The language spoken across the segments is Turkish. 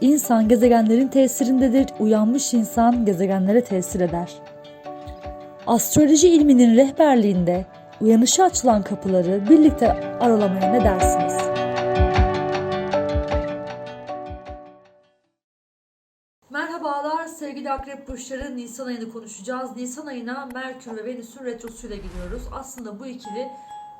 insan gezegenlerin tesirindedir, uyanmış insan gezegenlere tesir eder. Astroloji ilminin rehberliğinde uyanışa açılan kapıları birlikte aralamaya ne dersiniz? Merhabalar sevgili akrep burçları Nisan ayını konuşacağız. Nisan ayına Merkür ve Venüs'ün retrosuyla gidiyoruz. Aslında bu ikili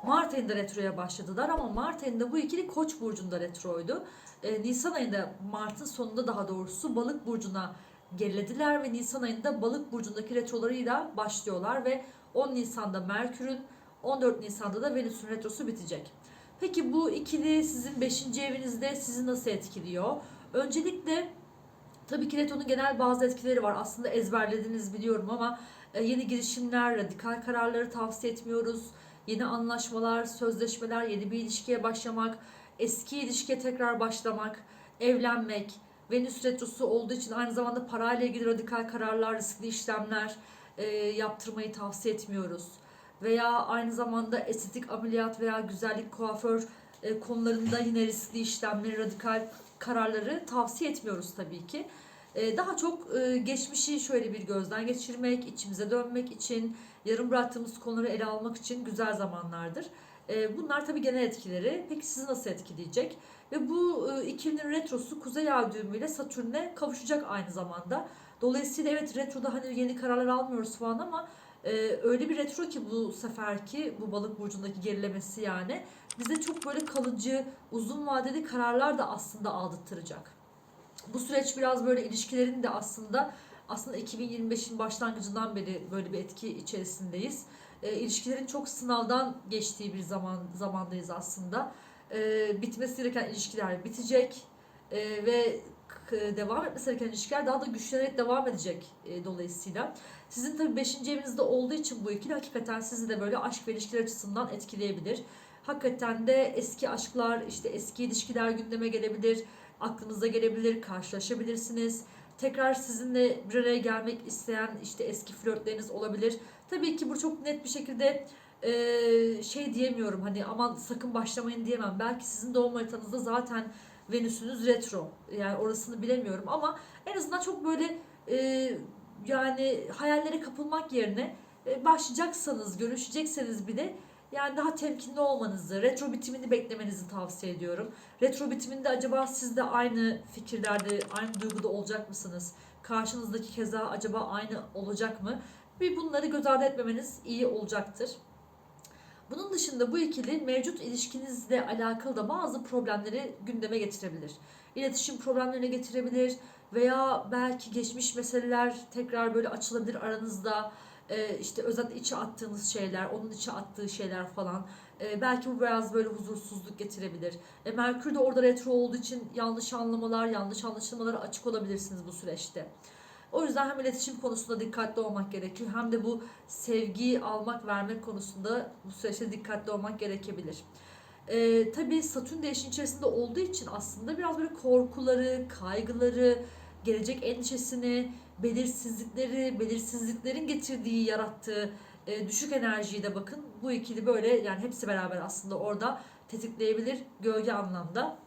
Mart ayında retroya başladılar ama Mart ayında bu ikili Koç burcunda retroydu. Ee, Nisan ayında Mart'ın sonunda daha doğrusu Balık burcuna gerilediler ve Nisan ayında Balık burcundaki retrolarıyla başlıyorlar ve 10 Nisan'da Merkür'ün 14 Nisan'da da Venüs'ün retrosu bitecek. Peki bu ikili sizin 5. evinizde sizi nasıl etkiliyor? Öncelikle Tabii ki Retro'nun genel bazı etkileri var. Aslında ezberlediniz biliyorum ama e, yeni girişimler, radikal kararları tavsiye etmiyoruz. Yeni anlaşmalar, sözleşmeler, yeni bir ilişkiye başlamak, eski ilişkiye tekrar başlamak, evlenmek, Venüs Retrosu olduğu için aynı zamanda parayla ilgili radikal kararlar, riskli işlemler e, yaptırmayı tavsiye etmiyoruz. Veya aynı zamanda estetik ameliyat veya güzellik kuaför e, konularında yine riskli işlemleri, radikal kararları tavsiye etmiyoruz tabii ki. Ee, Daha çok e, geçmişi şöyle bir gözden geçirmek, içimize dönmek için, yarım bıraktığımız konuları ele almak için güzel zamanlardır. Ee, Bunlar tabii genel etkileri. Peki sizi nasıl etkileyecek? Ve bu e, ikilinin retrosu Kuzey Ay düğümüyle Satürn'e kavuşacak aynı zamanda. Dolayısıyla evet retroda hani yeni kararlar almıyoruz falan ama e, öyle bir retro ki bu seferki bu balık burcundaki gerilemesi yani bize çok böyle kalıcı, uzun vadeli kararlar da aslında aldırtacak. Bu süreç biraz böyle ilişkilerin de aslında aslında 2025'in başlangıcından beri böyle bir etki içerisindeyiz. E, ilişkilerin çok sınavdan geçtiği bir zaman zamandayız aslında. E, bitmesi gereken ilişkiler bitecek e, ve devam etmesi gereken ilişkiler daha da güçlenerek devam edecek e, dolayısıyla. Sizin tabii 5. evinizde olduğu için bu ikili hakikaten sizi de böyle aşk ve ilişkiler açısından etkileyebilir. Hakikaten de eski aşklar, işte eski ilişkiler gündeme gelebilir, aklınıza gelebilir, karşılaşabilirsiniz. Tekrar sizinle bir araya gelmek isteyen işte eski flörtleriniz olabilir. Tabii ki bu çok net bir şekilde e, şey diyemiyorum hani aman sakın başlamayın diyemem. Belki sizin doğum haritanızda zaten Venüs'ünüz retro. Yani orasını bilemiyorum ama en azından çok böyle e, yani hayallere kapılmak yerine başlayacaksanız, görüşecekseniz bile yani daha temkinli olmanızı, retro bitimini beklemenizi tavsiye ediyorum. Retro bitiminde acaba siz de aynı fikirlerde, aynı duyguda olacak mısınız? Karşınızdaki keza acaba aynı olacak mı? Bir bunları göz ardı etmemeniz iyi olacaktır. Bunun dışında bu ikili mevcut ilişkinizle alakalı da bazı problemleri gündeme getirebilir. İletişim problemlerine getirebilir veya belki geçmiş meseleler tekrar böyle açılabilir aranızda. Ee, işte özellikle içe attığınız şeyler, onun içe attığı şeyler falan. Ee, belki bu biraz böyle huzursuzluk getirebilir. E, Merkür de orada retro olduğu için yanlış anlamalar, yanlış anlaşılmalara açık olabilirsiniz bu süreçte. O yüzden hem iletişim konusunda dikkatli olmak gerekiyor hem de bu sevgiyi almak vermek konusunda bu süreçte dikkatli olmak gerekebilir. Ee, tabii Satürn de içerisinde olduğu için aslında biraz böyle korkuları, kaygıları, gelecek endişesini, belirsizlikleri, belirsizliklerin getirdiği, yarattığı e, düşük enerjiyi de bakın bu ikili böyle yani hepsi beraber aslında orada tetikleyebilir gölge anlamda.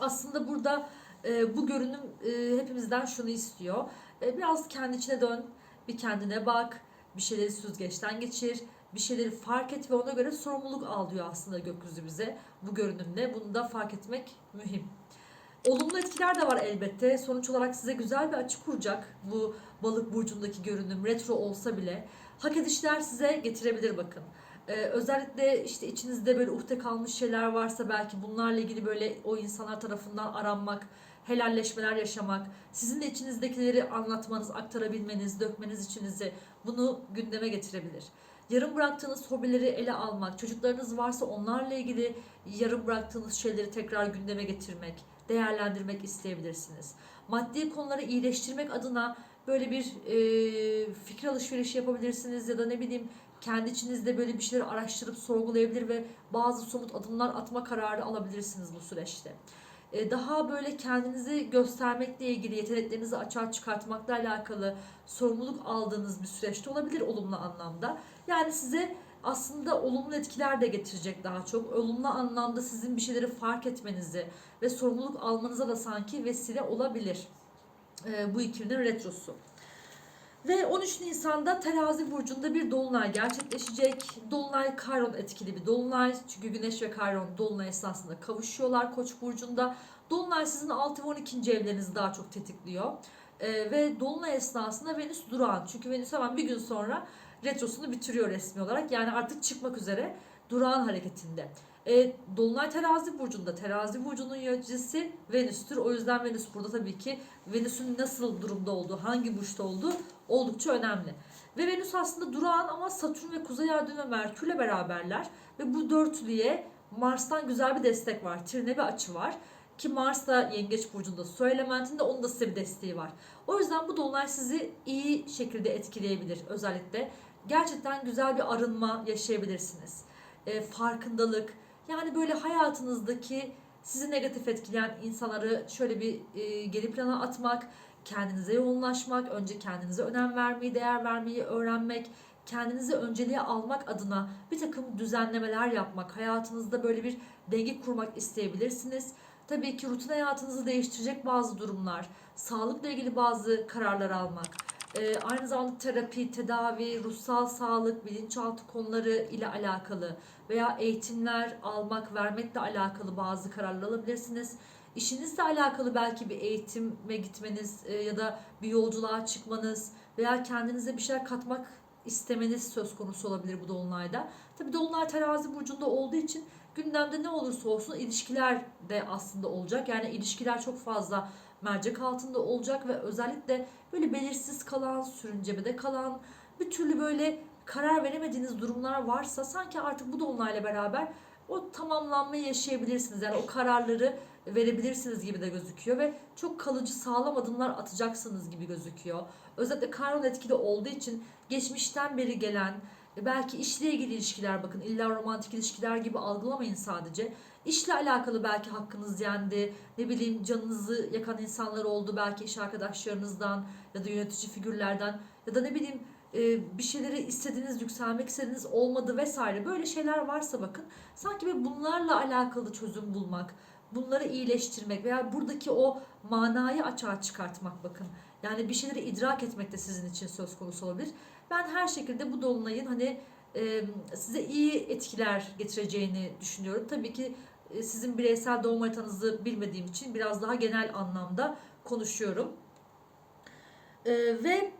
Aslında burada e, bu görünüm e, hepimizden şunu istiyor. E, biraz kendi içine dön, bir kendine bak, bir şeyleri süzgeçten geçir, bir şeyleri fark et ve ona göre sorumluluk al diyor aslında gökyüzü bize bu görünümle. Bunu da fark etmek mühim. Olumlu etkiler de var elbette. Sonuç olarak size güzel bir açı kuracak bu balık burcundaki görünüm retro olsa bile. Hak edişler size getirebilir bakın. Ee, özellikle işte içinizde böyle uhde kalmış şeyler varsa belki bunlarla ilgili böyle o insanlar tarafından aranmak, helalleşmeler yaşamak, sizin de içinizdekileri anlatmanız, aktarabilmeniz, dökmeniz içinizi bunu gündeme getirebilir. Yarım bıraktığınız hobileri ele almak, çocuklarınız varsa onlarla ilgili yarım bıraktığınız şeyleri tekrar gündeme getirmek, değerlendirmek isteyebilirsiniz. maddi konuları iyileştirmek adına böyle bir e, fikir alışverişi yapabilirsiniz ya da ne bileyim kendi içinizde böyle bir şeyleri araştırıp sorgulayabilir ve bazı somut adımlar atma kararı alabilirsiniz bu süreçte. E, daha böyle kendinizi göstermekle ilgili yeteneklerinizi açığa çıkartmakla alakalı sorumluluk aldığınız bir süreçte olabilir olumlu anlamda. Yani size aslında olumlu etkiler de getirecek daha çok. Olumlu anlamda sizin bir şeyleri fark etmenizi ve sorumluluk almanıza da sanki vesile olabilir e, bu ikilinin retrosu. Ve 13 Nisan'da terazi burcunda bir dolunay gerçekleşecek. Dolunay Kayron etkili bir dolunay. Çünkü Güneş ve Kayron dolunay esnasında kavuşuyorlar Koç burcunda. Dolunay sizin 6 ve 12. evlerinizi daha çok tetikliyor. Ee, ve dolunay esnasında Venüs durağan. Çünkü Venüs hemen bir gün sonra retrosunu bitiriyor resmi olarak. Yani artık çıkmak üzere durağan hareketinde. E, Dolunay terazi burcunda. Terazi burcunun yöneticisi Venüs'tür. O yüzden Venüs burada tabii ki Venüs'ün nasıl durumda olduğu, hangi burçta olduğu oldukça önemli. Ve Venüs aslında durağan ama Satürn ve Kuzey Ay ve Merkür'le beraberler. Ve bu dörtlüye Mars'tan güzel bir destek var. Trine bir açı var. Ki Mars da Yengeç Burcu'nda su elementinde onun da size bir desteği var. O yüzden bu dolunay sizi iyi şekilde etkileyebilir özellikle. Gerçekten güzel bir arınma yaşayabilirsiniz. E, farkındalık, yani böyle hayatınızdaki sizi negatif etkileyen insanları şöyle bir e, geri plana atmak, kendinize yoğunlaşmak, önce kendinize önem vermeyi, değer vermeyi öğrenmek, kendinizi önceliğe almak adına bir takım düzenlemeler yapmak, hayatınızda böyle bir denge kurmak isteyebilirsiniz. Tabii ki rutin hayatınızı değiştirecek bazı durumlar, sağlıkla ilgili bazı kararlar almak, e, aynı zamanda terapi, tedavi, ruhsal sağlık, bilinçaltı konuları ile alakalı veya eğitimler almak, vermekle alakalı bazı kararlar alabilirsiniz. İşinizle alakalı belki bir eğitime gitmeniz e, ya da bir yolculuğa çıkmanız veya kendinize bir şeyler katmak istemeniz söz konusu olabilir bu dolunayda. Tabi dolunay terazi burcunda olduğu için gündemde ne olursa olsun ilişkiler de aslında olacak. Yani ilişkiler çok fazla mercek altında olacak ve özellikle böyle belirsiz kalan, sürüncemede kalan, bir türlü böyle karar veremediğiniz durumlar varsa sanki artık bu dolunayla beraber o tamamlanmayı yaşayabilirsiniz. Yani o kararları verebilirsiniz gibi de gözüküyor ve çok kalıcı sağlam adımlar atacaksınız gibi gözüküyor. Özellikle Chiron etkili olduğu için geçmişten beri gelen belki işle ilgili ilişkiler bakın illa romantik ilişkiler gibi algılamayın sadece. İşle alakalı belki hakkınız yendi, ne bileyim canınızı yakan insanlar oldu belki iş arkadaşlarınızdan ya da yönetici figürlerden ya da ne bileyim e, bir şeyleri istediğiniz, yükselmek istediğiniz olmadı vesaire böyle şeyler varsa bakın sanki böyle bunlarla alakalı çözüm bulmak, bunları iyileştirmek veya buradaki o manayı açığa çıkartmak bakın. Yani bir şeyleri idrak etmek de sizin için söz konusu olabilir. Ben her şekilde bu dolunayın hani size iyi etkiler getireceğini düşünüyorum. Tabii ki sizin bireysel doğum haritanızı bilmediğim için biraz daha genel anlamda konuşuyorum. Ve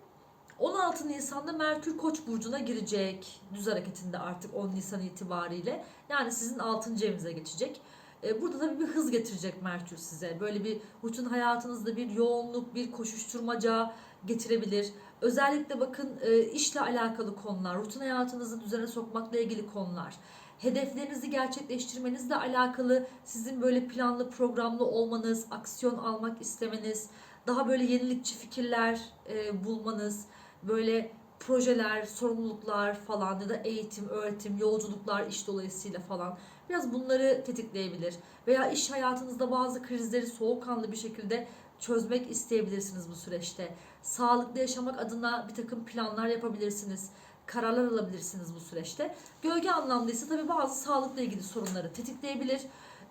16 Nisan'da Merkür Koç burcuna girecek. Düz hareketinde artık 10 Nisan itibariyle. Yani sizin 6. evinize geçecek. E, burada tabii bir hız getirecek Merkür size. Böyle bir rutin hayatınızda bir yoğunluk, bir koşuşturmaca getirebilir. Özellikle bakın e, işle alakalı konular, rutin hayatınızı düzene sokmakla ilgili konular hedeflerinizi gerçekleştirmenizle alakalı sizin böyle planlı programlı olmanız, aksiyon almak istemeniz, daha böyle yenilikçi fikirler e, bulmanız, böyle projeler, sorumluluklar falan ya da eğitim, öğretim, yolculuklar iş dolayısıyla falan biraz bunları tetikleyebilir. Veya iş hayatınızda bazı krizleri soğukkanlı bir şekilde çözmek isteyebilirsiniz bu süreçte. Sağlıklı yaşamak adına bir takım planlar yapabilirsiniz kararlar alabilirsiniz bu süreçte. Gölge anlamda ise tabii bazı sağlıkla ilgili sorunları tetikleyebilir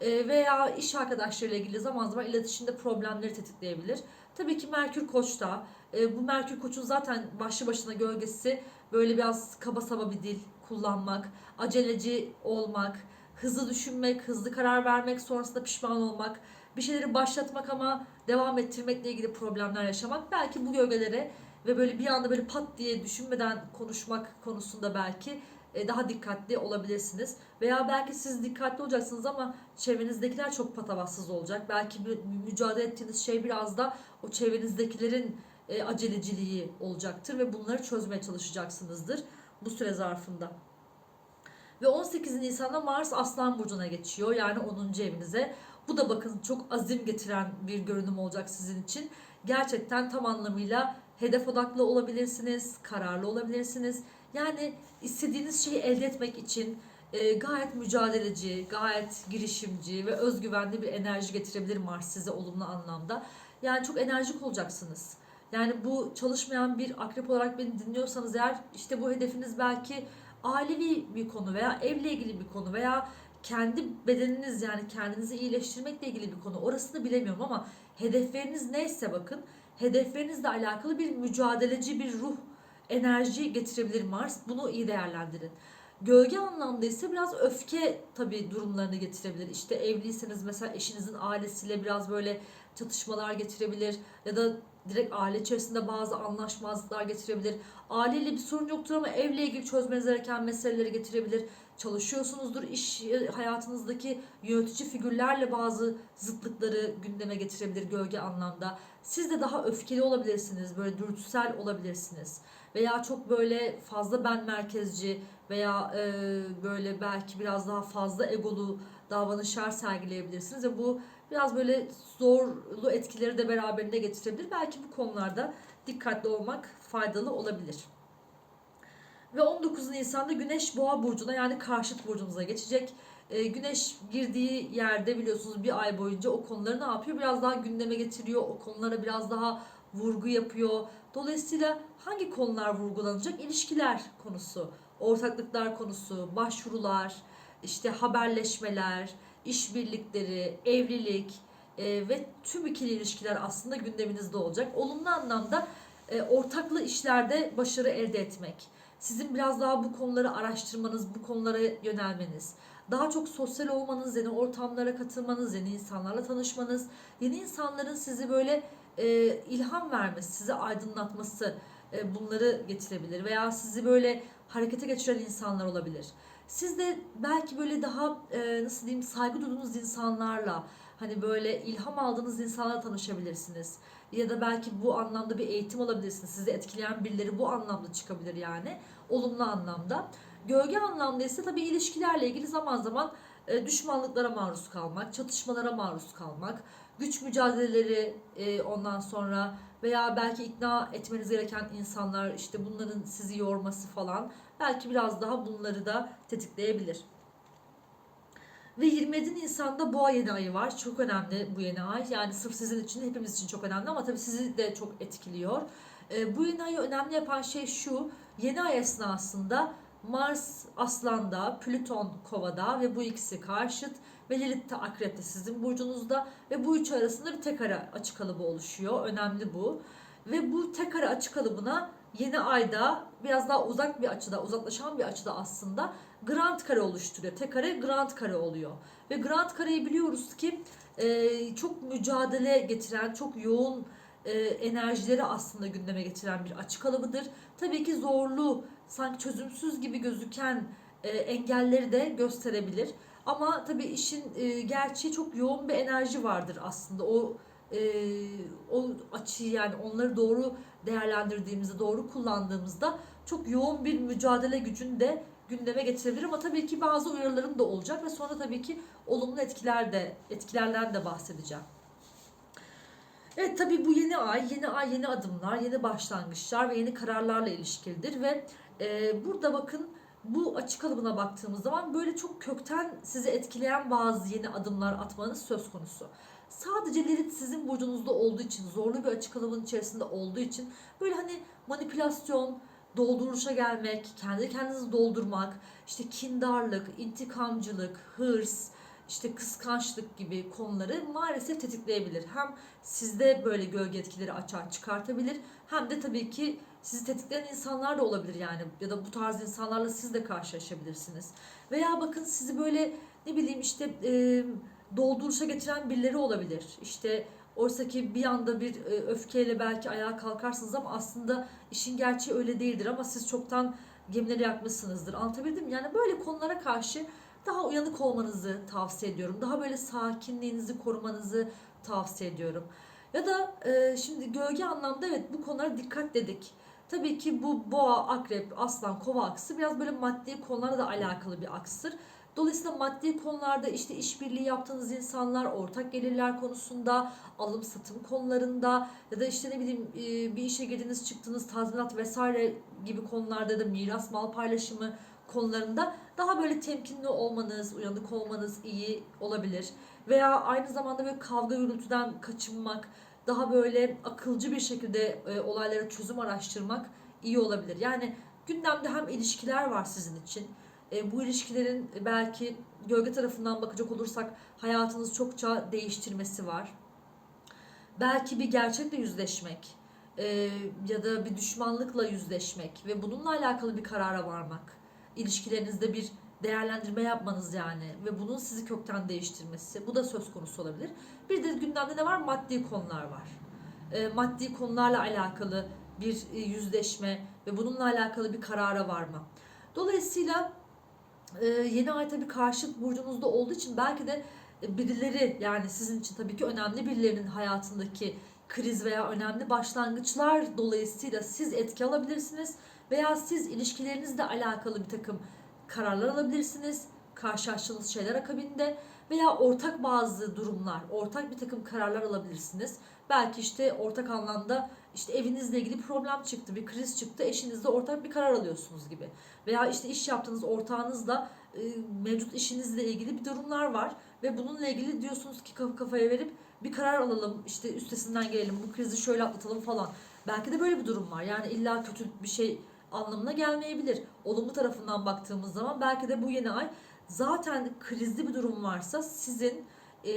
e, veya iş arkadaşlarıyla ilgili zaman zaman iletişimde problemleri tetikleyebilir. Tabii ki Merkür Koç'ta e, bu Merkür Koç'un zaten başlı başına gölgesi böyle biraz kaba saba bir dil kullanmak, aceleci olmak, hızlı düşünmek, hızlı karar vermek, sonrasında pişman olmak, bir şeyleri başlatmak ama devam ettirmekle ilgili problemler yaşamak belki bu gölgelere ve böyle bir anda böyle pat diye düşünmeden konuşmak konusunda belki e, daha dikkatli olabilirsiniz. Veya belki siz dikkatli olacaksınız ama çevrenizdekiler çok patavatsız olacak. Belki mücadele ettiğiniz şey biraz da o çevrenizdekilerin e, aceleciliği olacaktır ve bunları çözmeye çalışacaksınızdır bu süre zarfında. Ve 18 Nisan'da Mars Aslan Burcu'na geçiyor. Yani 10. evinize. Bu da bakın çok azim getiren bir görünüm olacak sizin için. Gerçekten tam anlamıyla hedef odaklı olabilirsiniz, kararlı olabilirsiniz. Yani istediğiniz şeyi elde etmek için e, gayet mücadeleci, gayet girişimci ve özgüvenli bir enerji getirebilir Mars size olumlu anlamda. Yani çok enerjik olacaksınız. Yani bu çalışmayan bir akrep olarak beni dinliyorsanız eğer işte bu hedefiniz belki ailevi bir konu veya evle ilgili bir konu veya kendi bedeniniz yani kendinizi iyileştirmekle ilgili bir konu. Orasını bilemiyorum ama hedefleriniz neyse bakın hedeflerinizle alakalı bir mücadeleci bir ruh enerji getirebilir Mars. Bunu iyi değerlendirin. Gölge anlamda ise biraz öfke tabii durumlarını getirebilir. İşte evliyseniz mesela eşinizin ailesiyle biraz böyle çatışmalar getirebilir ya da direkt aile içerisinde bazı anlaşmazlıklar getirebilir. Aileyle bir sorun yoktur ama evle ilgili çözmeniz gereken meseleleri getirebilir. Çalışıyorsunuzdur, iş hayatınızdaki yönetici figürlerle bazı zıtlıkları gündeme getirebilir gölge anlamda. Siz de daha öfkeli olabilirsiniz, böyle dürtüsel olabilirsiniz. Veya çok böyle fazla ben merkezci veya e, böyle belki biraz daha fazla egolu davranışlar sergileyebilirsiniz ve bu biraz böyle zorlu etkileri de beraberinde getirebilir. Belki bu konularda dikkatli olmak faydalı olabilir. Ve 19 Nisan'da Güneş Boğa burcuna yani karşıt burcunuza geçecek. Ee, güneş girdiği yerde biliyorsunuz bir ay boyunca o konuları ne yapıyor? Biraz daha gündeme getiriyor. O konulara biraz daha vurgu yapıyor. Dolayısıyla hangi konular vurgulanacak? İlişkiler konusu, ortaklıklar konusu, başvurular, işte haberleşmeler, işbirlikleri, evlilik e, ve tüm ikili ilişkiler aslında gündeminizde olacak. Olumlu anlamda e, ortaklı işlerde başarı elde etmek. Sizin biraz daha bu konuları araştırmanız, bu konulara yönelmeniz, daha çok sosyal olmanız, yeni ortamlara katılmanız, yeni insanlarla tanışmanız, yeni insanların sizi böyle e, ilham vermesi, sizi aydınlatması e, bunları getirebilir veya sizi böyle harekete geçiren insanlar olabilir. Siz de belki böyle daha e, nasıl diyeyim saygı duyduğunuz insanlarla hani böyle ilham aldığınız insanlarla tanışabilirsiniz. Ya da belki bu anlamda bir eğitim alabilirsiniz. Sizi etkileyen birileri bu anlamda çıkabilir yani. Olumlu anlamda. Gölge anlamda ise tabii ilişkilerle ilgili zaman zaman e, düşmanlıklara maruz kalmak, çatışmalara maruz kalmak, güç mücadeleleri e, ondan sonra veya belki ikna etmeniz gereken insanlar işte bunların sizi yorması falan belki biraz daha bunları da tetikleyebilir. Ve 27 Nisan'da boğa yeni ayı var. Çok önemli bu yeni ay. Yani sırf sizin için hepimiz için çok önemli ama tabii sizi de çok etkiliyor. E, bu yeni ayı önemli yapan şey şu. Yeni ay esnasında Mars Aslan'da, Plüton Kova'da ve bu ikisi karşıt ve Lilith de Akrep'te sizin burcunuzda ve bu üç arasında bir tek ara açık kalıbı oluşuyor. Önemli bu. Ve bu tek ara açık kalıbına yeni ayda biraz daha uzak bir açıda, uzaklaşan bir açıda aslında Grand kare oluşturuyor. Tek kare Grand kare oluyor. Ve Grand kareyi biliyoruz ki e, çok mücadele getiren, çok yoğun e, enerjileri aslında gündeme getiren bir açık kalıbıdır. Tabii ki zorlu, sanki çözümsüz gibi gözüken e, engelleri de gösterebilir. Ama tabii işin e, gerçeği çok yoğun bir enerji vardır aslında. O e, o açıyı yani onları doğru değerlendirdiğimizde, doğru kullandığımızda çok yoğun bir mücadele gücünü de gündeme getirebilir ama tabii ki bazı uyarılarım da olacak ve sonra tabii ki olumlu etkiler de etkilerden de bahsedeceğim. Evet tabii bu yeni ay, yeni ay yeni adımlar, yeni başlangıçlar ve yeni kararlarla ilişkilidir ve e, burada bakın bu açık kalıbına baktığımız zaman böyle çok kökten sizi etkileyen bazı yeni adımlar atmanız söz konusu. Sadece Lilith sizin burcunuzda olduğu için, zorlu bir açık kalıbın içerisinde olduğu için böyle hani manipülasyon, dolduruşa gelmek, kendi kendinizi doldurmak, işte kindarlık, intikamcılık, hırs, işte kıskançlık gibi konuları maalesef tetikleyebilir. Hem sizde böyle gölge etkileri açığa çıkartabilir hem de tabii ki sizi tetikleyen insanlar da olabilir yani ya da bu tarz insanlarla siz de karşılaşabilirsiniz. Veya bakın sizi böyle ne bileyim işte e, dolduruşa getiren birileri olabilir. İşte oysa ki bir anda bir e, öfkeyle belki ayağa kalkarsınız ama aslında işin gerçeği öyle değildir ama siz çoktan gemileri yakmışsınızdır. Anlatabildim mi? Yani böyle konulara karşı daha uyanık olmanızı tavsiye ediyorum. Daha böyle sakinliğinizi korumanızı tavsiye ediyorum. Ya da e, şimdi gölge anlamda evet bu konulara dikkat dedik. Tabii ki bu boğa, akrep, aslan, kova aksı biraz böyle maddi konularla da alakalı bir aksır. Dolayısıyla maddi konularda işte işbirliği yaptığınız insanlar, ortak gelirler konusunda, alım satım konularında ya da işte ne bileyim e, bir işe girdiniz çıktınız tazminat vesaire gibi konularda da miras mal paylaşımı konularında daha böyle temkinli olmanız, uyanık olmanız iyi olabilir. Veya aynı zamanda böyle kavga gürültüden kaçınmak, daha böyle akılcı bir şekilde e, olaylara çözüm araştırmak iyi olabilir. Yani gündemde hem ilişkiler var sizin için. E, bu ilişkilerin belki gölge tarafından bakacak olursak hayatınız çokça değiştirmesi var. Belki bir gerçekle yüzleşmek e, ya da bir düşmanlıkla yüzleşmek ve bununla alakalı bir karara varmak. İlişkilerinizde bir değerlendirme yapmanız yani ve bunun sizi kökten değiştirmesi bu da söz konusu olabilir. Bir de gündemde ne var? Maddi konular var. E, maddi konularla alakalı bir e, yüzleşme ve bununla alakalı bir karara varma. Dolayısıyla e, yeni ay tabii karşıt burcunuzda olduğu için belki de birileri yani sizin için tabii ki önemli birilerinin hayatındaki kriz veya önemli başlangıçlar dolayısıyla siz etki alabilirsiniz veya siz ilişkilerinizle alakalı bir takım kararlar alabilirsiniz karşılaştığınız şeyler akabinde veya ortak bazı durumlar, ortak bir takım kararlar alabilirsiniz. Belki işte ortak anlamda işte evinizle ilgili problem çıktı, bir kriz çıktı, eşinizle ortak bir karar alıyorsunuz gibi. Veya işte iş yaptığınız ortağınızla e, mevcut işinizle ilgili bir durumlar var ve bununla ilgili diyorsunuz ki kafa kafaya verip bir karar alalım, işte üstesinden gelelim, bu krizi şöyle atlatalım falan. Belki de böyle bir durum var. Yani illa kötü bir şey anlamına gelmeyebilir. Olumlu tarafından baktığımız zaman belki de bu yeni ay zaten krizli bir durum varsa sizin e,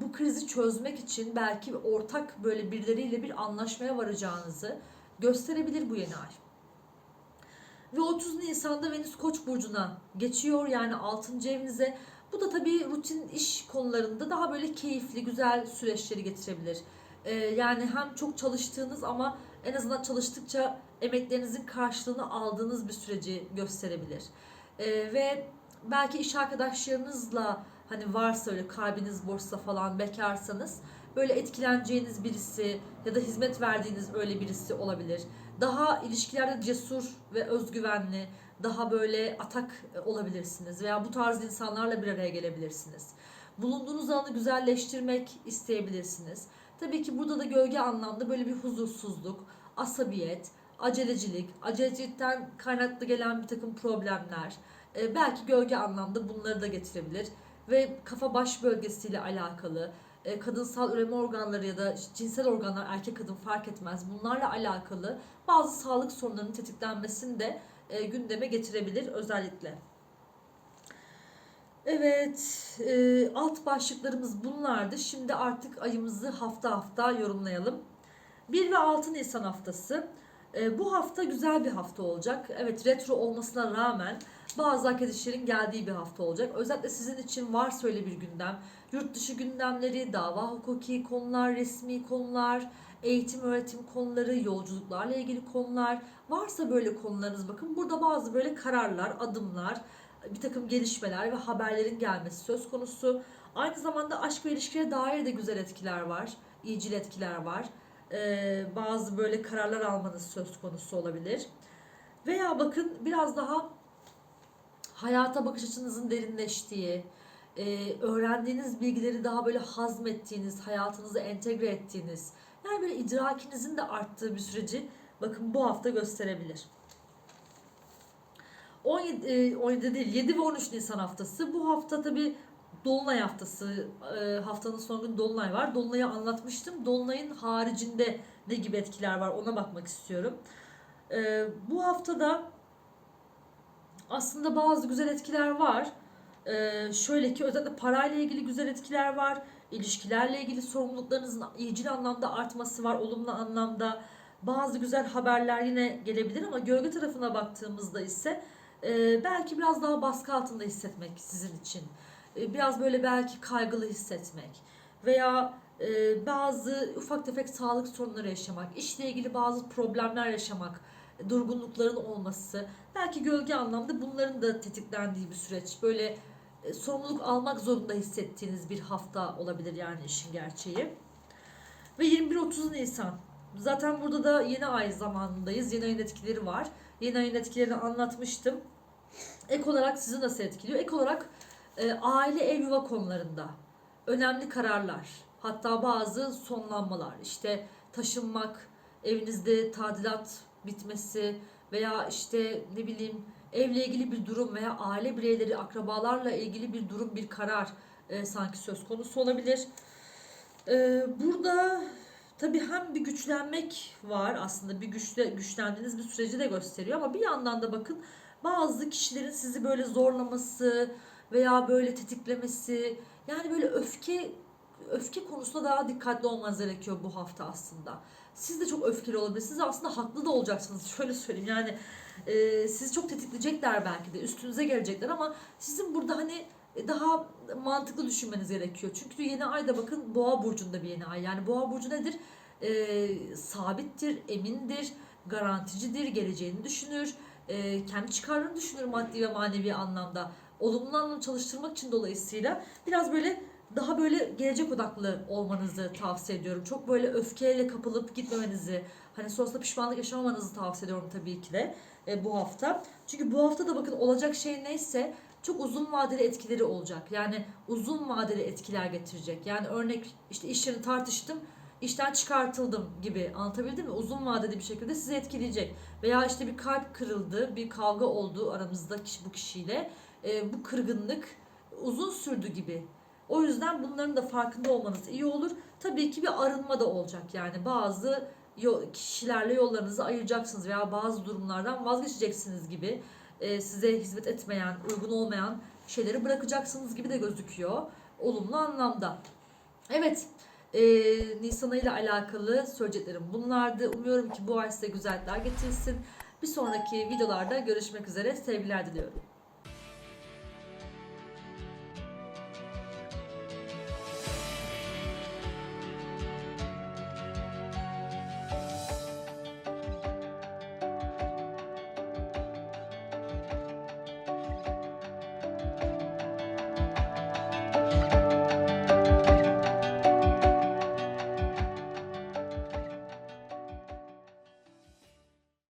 bu krizi çözmek için belki ortak böyle birileriyle bir anlaşmaya varacağınızı gösterebilir bu yeni ay. Ve 30 Nisan'da Venüs Koç burcuna geçiyor yani 6. evinize. Bu da tabii rutin iş konularında daha böyle keyifli, güzel süreçleri getirebilir. Ee, yani hem çok çalıştığınız ama en azından çalıştıkça emeklerinizin karşılığını aldığınız bir süreci gösterebilir. Ee, ve belki iş arkadaşlarınızla hani varsa öyle kalbiniz boşsa falan bekarsanız böyle etkileneceğiniz birisi ya da hizmet verdiğiniz öyle birisi olabilir. Daha ilişkilerde cesur ve özgüvenli, daha böyle atak olabilirsiniz veya bu tarz insanlarla bir araya gelebilirsiniz. Bulunduğunuz alanı güzelleştirmek isteyebilirsiniz. Tabii ki burada da gölge anlamda böyle bir huzursuzluk, asabiyet, acelecilik, acelecilikten kaynaklı gelen bir takım problemler, e, belki gölge anlamda bunları da getirebilir. Ve kafa baş bölgesiyle alakalı, e, kadınsal üreme organları ya da cinsel organlar erkek kadın fark etmez. Bunlarla alakalı bazı sağlık sorunlarının tetiklenmesini de e, gündeme getirebilir özellikle. Evet, e, alt başlıklarımız bunlardı. Şimdi artık ayımızı hafta hafta yorumlayalım. 1 ve 6 Nisan haftası. E, bu hafta güzel bir hafta olacak. Evet, retro olmasına rağmen bazı arkadaşların geldiği bir hafta olacak. Özellikle sizin için varsa öyle bir gündem. Yurt dışı gündemleri, dava hukuki konular, resmi konular, eğitim öğretim konuları, yolculuklarla ilgili konular. Varsa böyle konularınız bakın burada bazı böyle kararlar, adımlar, bir takım gelişmeler ve haberlerin gelmesi söz konusu. Aynı zamanda aşk ve ilişkiye dair de güzel etkiler var, iyicil etkiler var. Ee, bazı böyle kararlar almanız söz konusu olabilir. Veya bakın biraz daha hayata bakış açınızın derinleştiği, e, öğrendiğiniz bilgileri daha böyle hazmettiğiniz, hayatınıza entegre ettiğiniz, yani böyle idrakinizin de arttığı bir süreci bakın bu hafta gösterebilir. 17, e, 17 değil 7 ve 13 Nisan haftası. Bu hafta tabi Dolunay haftası. E, haftanın son günü Dolunay var. Dolunay'ı anlatmıştım. Dolunay'ın haricinde ne gibi etkiler var ona bakmak istiyorum. E, bu haftada aslında bazı güzel etkiler var. Ee, şöyle ki özellikle parayla ilgili güzel etkiler var. İlişkilerle ilgili sorumluluklarınızın iyicil anlamda artması var, olumlu anlamda. Bazı güzel haberler yine gelebilir ama gölge tarafına baktığımızda ise e, belki biraz daha baskı altında hissetmek sizin için. E, biraz böyle belki kaygılı hissetmek veya e, bazı ufak tefek sağlık sorunları yaşamak, işle ilgili bazı problemler yaşamak, durgunlukların olması, belki gölge anlamda bunların da tetiklendiği bir süreç. Böyle e, sorumluluk almak zorunda hissettiğiniz bir hafta olabilir yani işin gerçeği. Ve 21-30 Nisan zaten burada da yeni ay zamanındayız. Yeni ayın etkileri var. Yeni ayın etkilerini anlatmıştım. Ek olarak sizi nasıl etkiliyor? Ek olarak e, aile ev yuva konularında önemli kararlar, hatta bazı sonlanmalar, işte taşınmak, evinizde tadilat bitmesi veya işte ne bileyim evle ilgili bir durum veya aile bireyleri, akrabalarla ilgili bir durum, bir karar e, sanki söz konusu olabilir. E, burada tabii hem bir güçlenmek var aslında bir güçle güçlendiğiniz bir süreci de gösteriyor ama bir yandan da bakın bazı kişilerin sizi böyle zorlaması veya böyle tetiklemesi yani böyle öfke öfke konusunda daha dikkatli olmanız gerekiyor bu hafta aslında. Siz de çok öfkeli olabilirsiniz. Aslında haklı da olacaksınız. Şöyle söyleyeyim yani e, sizi çok tetikleyecekler belki de. Üstünüze gelecekler ama sizin burada hani daha mantıklı düşünmeniz gerekiyor. Çünkü yeni ayda bakın boğa burcunda bir yeni ay. Yani boğa burcu nedir? E, sabittir, emindir, garanticidir, geleceğini düşünür. E, kendi çıkarlarını düşünür maddi ve manevi anlamda. Olumlu anlamda çalıştırmak için dolayısıyla biraz böyle daha böyle gelecek odaklı olmanızı tavsiye ediyorum. Çok böyle öfkeyle kapılıp gitmemenizi, hani sonrasında pişmanlık yaşamamanızı tavsiye ediyorum tabii ki de e, bu hafta. Çünkü bu hafta da bakın olacak şey neyse çok uzun vadeli etkileri olacak. Yani uzun vadeli etkiler getirecek. Yani örnek işte iş yerini tartıştım, işten çıkartıldım gibi anlatabildim mi? Uzun vadeli bir şekilde sizi etkileyecek. Veya işte bir kalp kırıldı, bir kavga oldu aramızda kişi bu kişiyle. E, bu kırgınlık uzun sürdü gibi. O yüzden bunların da farkında olmanız iyi olur. Tabii ki bir arınma da olacak yani bazı kişilerle yollarınızı ayıracaksınız veya bazı durumlardan vazgeçeceksiniz gibi e, size hizmet etmeyen, uygun olmayan şeyleri bırakacaksınız gibi de gözüküyor olumlu anlamda. Evet, e, Nisan ile alakalı söyleyeceklerim bunlardı. Umuyorum ki bu ay size güzellikler getirsin. Bir sonraki videolarda görüşmek üzere. Sevgiler diliyorum.